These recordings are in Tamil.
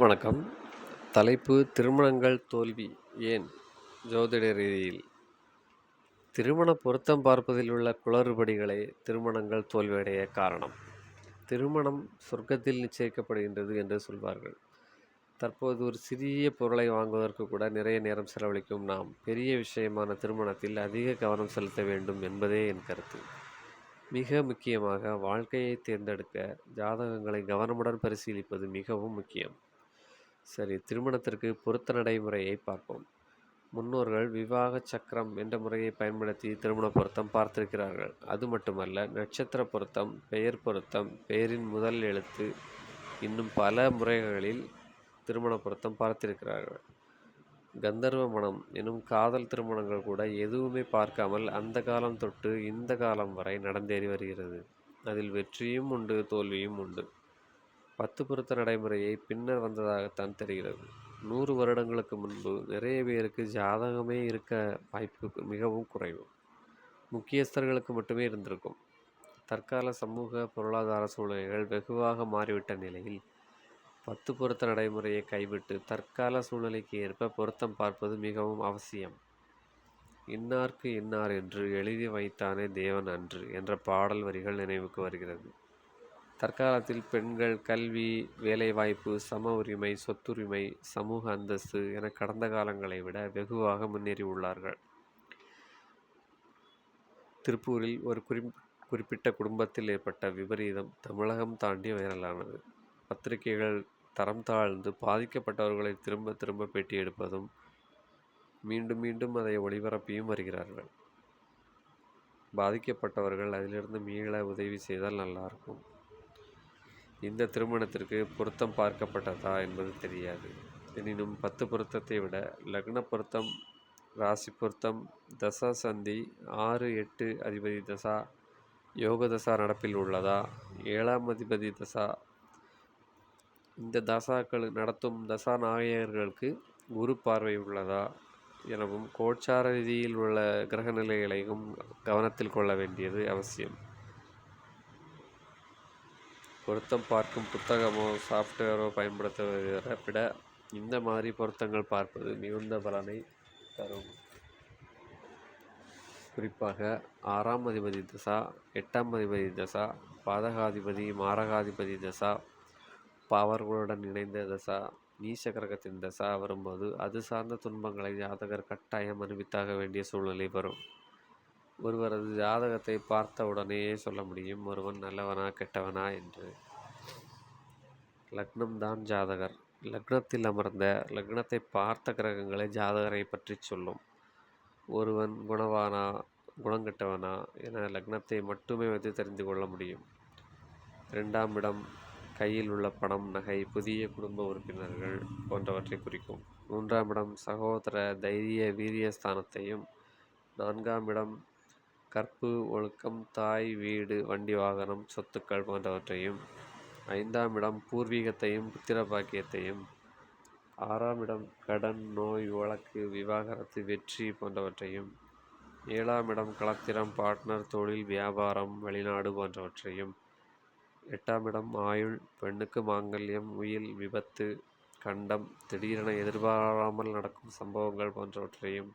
வணக்கம். தலைப்பு திருமணங்கள் தோல்வி. ஏன்? ஜோதிட ரீதியில். திருமண பொருத்தம் பார்ப்பதில் உள்ள குளறுபடிகளே திருமணங்கள் தோல்வியடைய காரணம். திருமணம் சொர்க்கத்தில் நிச்சயிக்கப்படுகின்றது என்று சொல்வார்கள். தற்போது ஒரு சிறிய பொருளை வாங்குவதற்கு கூட நிறைய நேரம் செலவழிக்கும் நாம் பெரிய விஷயமான திருமணத்தில் அதிக கவனம் செலுத்த வேண்டும் என்பதே என் கருத்து. மிக முக்கியமாக வாழ்க்கையை தேர்ந்தெடுக்க ஜாதகங்களை கவனமுடன் பரிசீலிப்பது மிகவும் முக்கியம். சரி திருமணத்திற்கு பொருத்த நடைமுறையை பார்ப்போம். முன்னோர்கள் விவாக சக்கரம் என்ற முறையை பயன்படுத்தி திருமண பொருத்தம் பார்த்திருக்கிறார்கள். அது மட்டுமல்ல நட்சத்திர பொருத்தம் பெயர் பொருத்தம் பெயரின் முதல் எழுத்து இன்னும் பல முறைகளில் திருமண பொருத்தம் பார்த்திருக்கிறார்கள். கந்தர்வ மனம் எனும் காதல் திருமணங்கள் கூட எதுவுமே பார்க்காமல் அந்த காலம் தொட்டு இந்த காலம் வரை நடந்தேறி வருகிறது. அதில் வெற்றியும் உண்டு தோல்வியும் உண்டு. பத்து பொருத்த நடைமுறையை பின்னர் வந்ததாகத்தான் தெரிகிறது. நூறு வருடங்களுக்கு முன்பு நிறைய பேருக்கு ஜாதகமே இருக்க வாய்ப்பு மிகவும் குறைவு. முக்கியஸ்தர்களுக்கு மட்டுமே இருந்திருக்கும். தற்கால சமூக பொருளாதார சூழ்நிலைகள் வெகுவாக மாறிவிட்ட நிலையில் பத்து பொருத்த நடைமுறையை கைவிட்டு தற்கால சூழ்நிலைக்கு ஏற்ப பொருத்தம் பார்ப்பது மிகவும் அவசியம். இன்னார்க்கு இன்னார் என்று எழுதி வைத்தானே தேவன் அன்று என்ற பாடல் வரிகள் நினைவுக்கு வருகிறது. தற்காலத்தில் பெண்கள் கல்வி வேலைவாய்ப்பு சம உரிமை சொத்துரிமை சமூக அந்தஸ்து என கடந்த காலங்களை விட வெகுவாக முன்னேறி உள்ளார்கள் திருப்பூரில் ஒரு குறி குறிப்பிட்ட குடும்பத்தில் ஏற்பட்ட விபரீதம் தமிழகம் தாண்டி வைரலானது. பத்திரிகைகள் தரம் தாழ்ந்து பாதிக்கப்பட்டவர்களை திரும்ப திரும்ப பேட்டி எடுப்பதும் மீண்டும் மீண்டும் அதை ஒளிபரப்பியும் வருகிறார்கள். பாதிக்கப்பட்டவர்கள் அதிலிருந்து மீள உதவி செய்தால் நல்லாயிருக்கும் இந்த திருமணத்திற்கு பொருத்தம் பார்க்கப்பட்டதா என்பது தெரியாது. எனினும் பத்து பொருத்தத்தை விட லக்ன பொருத்தம் ராசி பொருத்தம் தசா சந்தி ஆறு எட்டு அதிபதி தசா யோக தசா நடப்பில் உள்ளதா ஏழாம் அதிபதி தசா இந்த தசாக்கள் நடத்தும் தசா நாயகர்களுக்கு குரு பார்வை உள்ளதா எனவும் கோட்சார ரீதியில் உள்ள கிரக நிலைகளையும் கவனத்தில் கொள்ள வேண்டியது அவசியம். பொருத்தம் பார்க்கும் புத்தகமோ சாஃப்ட்வேரோ பயன்படுத்துவதை விட இந்த மாதிரி பொருத்தங்கள் பார்ப்பது மிகுந்த பலனை தரும். குறிப்பாக ஆறாம் அதிபதி தசா எட்டாம் அதிபதி தசா பாதகாதிபதி மாரகாதிபதி தசா பாவர்களுடன் இணைந்த தசா நீச கிரகத்தின் தசா வரும்போது அது சார்ந்த துன்பங்களை ஜாதகர் கட்டாயம் அனுபவித்தாக வேண்டிய சூழ்நிலை வரும். ஒருவரது ஜாதகத்தை பார்த்த உடனேயே சொல்ல முடியும் ஒருவன் நல்லவனா கெட்டவனா? என்று. லக்னம்தான் ஜாதகர். லக்னத்தில் அமர்ந்த லக்னத்தை பார்த்த கிரகங்களை ஜாதகரை பற்றி சொல்லும். ஒருவன் குணவானா குணங்கெட்டவனா என லக்னத்தை மட்டுமே வைத்து தெரிந்து கொள்ள முடியும். இரண்டாம் இடம் கையில் உள்ள பணம் நகை புதிய குடும்ப உறுப்பினர்கள் போன்றவற்றை குறிக்கும். மூன்றாம் இடம் சகோதர தைரிய வீரிய ஸ்தானத்தையும். நான்காம் இடம் கற்பு ஒழுக்கம் தாய் வீடு வண்டி வாகனம் சொத்துக்கள் போன்றவற்றையும் ஐந்தாம் இடம் பூர்வீகத்தையும் புத்திர பாக்கியத்தையும் ஆறாம் இடம் கடன் நோய் வழக்கு விவாகரத்து வெற்றி போன்றவற்றையும் ஏழாம் இடம் கலத்திரம் பார்ட்னர் தொழில் வியாபாரம் வெளிநாடு போன்றவற்றையும் எட்டாம் இடம் ஆயுள் பெண்ணுக்கு மாங்கல்யம் உயில் விபத்து கண்டம் திடீரென எதிர்பாராமல் நடக்கும் சம்பவங்கள் போன்றவற்றையும்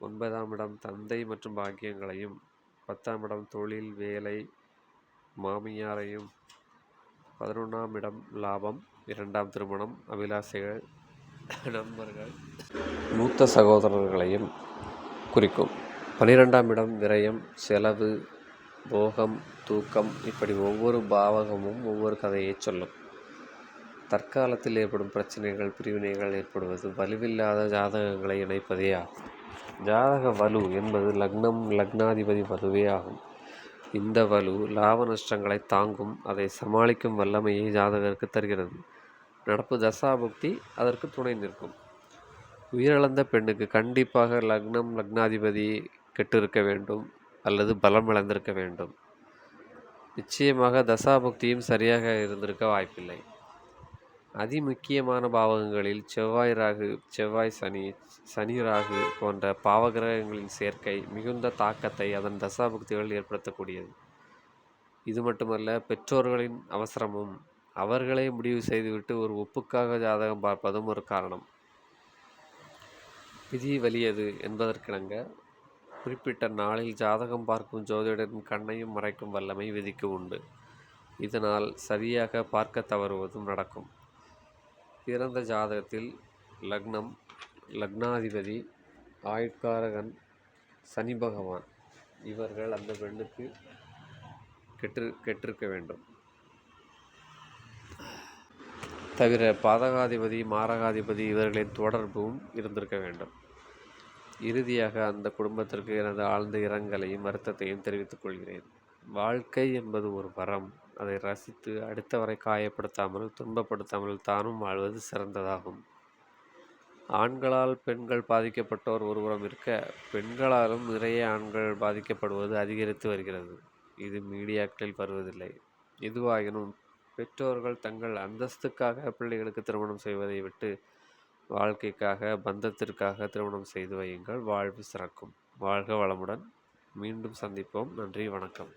ஒன்பதாம் இடம் தந்தை மற்றும் பாக்கியங்களையும் பத்தாம் இடம் தொழில் வேலை மாமியாரையும் பதினொன்றாம் இடம் லாபம் இரண்டாம் திருமணம் அபிலாசைகள் நண்பர்கள் மூத்த சகோதரர்களையும் குறிக்கும். பனிரெண்டாம் இடம் விரயம் செலவு போகம் தூக்கம் இப்படி ஒவ்வொரு பாவகமும் ஒவ்வொரு கதையை சொல்லும். தற்காலத்தில் ஏற்படும் பிரச்சனைகள் பிரிவினைகள் ஏற்படுவது வலுவில்லாத ஜாதகங்களை இணைப்பதே ஆகும். ஜாதக வலு என்பது லக்னம் லக்னாதிபதி வலுவே ஆகும். இந்த வலு லாப நஷ்டங்களை தாங்கும் அதை சமாளிக்கும் வல்லமையை ஜாதகருக்கு தருகிறது. நடப்பு தசாபுக்தி அதற்கு துணை நிற்கும். உயிரிழந்த பெண்ணுக்கு கண்டிப்பாக லக்னம் லக்னாதிபதி கெட்டிருக்க வேண்டும் அல்லது பலம் இழந்திருக்க வேண்டும். நிச்சயமாக தசாபுக்தியும் சரியாக இருந்திருக்க வாய்ப்பில்லை. அதிமுக்கியமான பாவகங்களில் செவ்வாய் ராகு செவ்வாய் சனி சனி ராகு போன்ற பாவகிரகங்களின் சேர்க்கை மிகுந்த தாக்கத்தை அதன் தசாபுக்திகள் ஏற்படுத்தக்கூடியது. இது மட்டுமல்ல பெற்றோர்களின் அவசரமும் அவர்களே முடிவு செய்துவிட்டு ஒரு ஒப்புக்காக ஜாதகம் பார்ப்பதும் ஒரு காரணம். விதி வலியது என்பதற்கிணங்க குறிப்பிட்ட நாளில் ஜாதகம் பார்க்கும் ஜோதிடரின் கண்ணையும் மறைக்கும் வல்லமை விதிக்கு உண்டு. இதனால் சரியாக பார்க்க தவறுவதும் நடக்கும். பிறந்த ஜாதகத்தில் லக்னம் லக்னாதிபதி ஆயுட்காரகன் சனி பகவான். இவர்கள் அந்த பெண்ணுக்கு கெட்டு கெட்டிருக்க வேண்டும். தவிர பாதகாதிபதி மாரகாதிபதி இவர்களின் தொடர்பும் இருந்திருக்க வேண்டும். இறுதியாக அந்த குடும்பத்திற்கு எனது ஆழ்ந்த இரங்கலையும் வருத்தத்தையும் தெரிவித்துக் கொள்கிறேன். வாழ்க்கை என்பது ஒரு வரம். அதை ரசித்து அடுத்தவரை காயப்படுத்தாமல் துன்பப்படுத்தாமல் தானும் வாழ்வது சிறந்ததாகும். ஆண்களால் பெண்கள் பாதிக்கப்பட்டோர் ஒருபுறம் இருக்க பெண்களாலும் நிறைய ஆண்கள் பாதிக்கப்படுவது அதிகரித்து வருகிறது. இது மீடியாக்களில் வருவதில்லை. எதுவாகினும் பெற்றோர்கள் தங்கள் அந்தஸ்துக்காக பிள்ளைகளுக்கு திருமணம் செய்வதை விட்டு வாழ்க்கைக்காக பந்தத்திற்காக திருமணம் செய்து வையுங்கள். வாழ்வு சிறக்கும். வாழ்க வளமுடன். மீண்டும் சந்திப்போம். நன்றி. வணக்கம்.